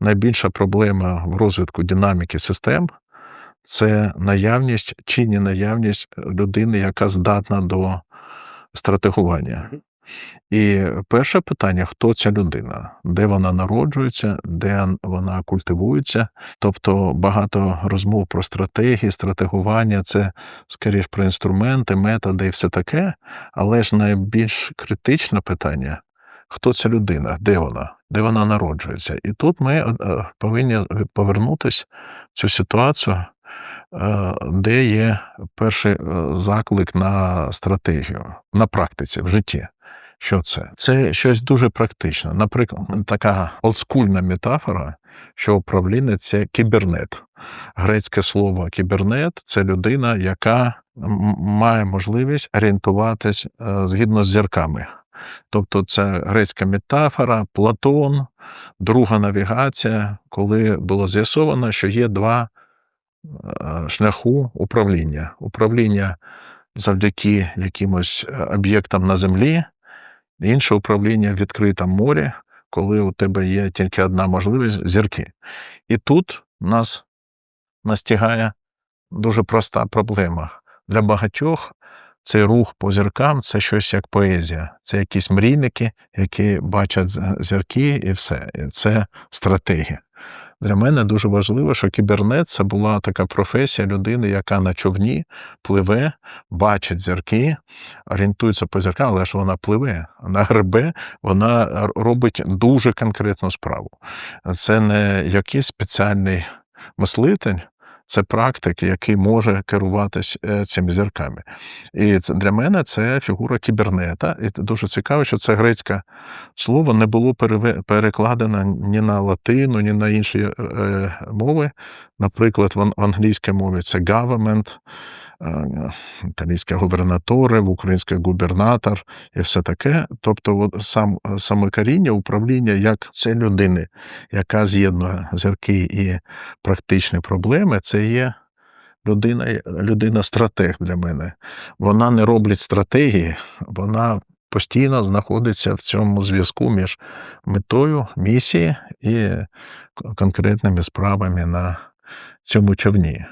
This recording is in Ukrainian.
найбільша проблема в розвитку динаміки систем це наявність чи не наявність людини, яка здатна до стратегування. І перше питання: хто ця людина, де вона народжується, де вона культивується. Тобто багато розмов про стратегії, стратегування це скоріш про інструменти, методи і все таке. Але ж найбільш критичне питання: хто ця людина, де вона, де вона народжується. І тут ми е, повинні повернутися в цю ситуацію. е, Де є перший е, заклик на стратегію на практиці в житті? Що це? Це щось дуже практичне. Наприклад, така олдскульна метафора, що управління це кібернет. Грецьке слово кібернет це людина, яка має можливість орієнтуватись е, згідно з зірками. Тобто це грецька метафора, Платон, друга навігація, коли було з'ясовано, що є два е, шляху управління. Управління завдяки якимось е, об'єктам на землі, інше управління в відкритому морі, коли у тебе є тільки одна можливість зірки. І тут нас настигає дуже проста проблема. Для багатьох цей рух по зіркам це щось як поезія. Це якісь мрійники, які бачать зірки, і все. І це стратегія. Для мене дуже важливо, що кібернет це була така професія людини, яка на човні пливе, бачить зірки, орієнтується по зіркам, але ж вона пливе, вона гребе, вона робить дуже конкретну справу. Це не якийсь спеціальний мислитель, це практик, який може керуватись е, цими зірками. І для мене це фігура кібернета. І дуже цікаво, що це грецьке слово не було перекладено ні на латину, ні на інші е, мови. Наприклад, в англійській мові це government, італійське губернаторе, в українське губернатор і все таке. Тобто, от сам, саме коріння управління як це людини, яка з'єднує зірки і практичні проблеми, це є людина, людина-стратег для мене. Вона не робить стратегії, вона постійно знаходиться в цьому зв'язку між метою, місією і конкретними справами на цьому човні.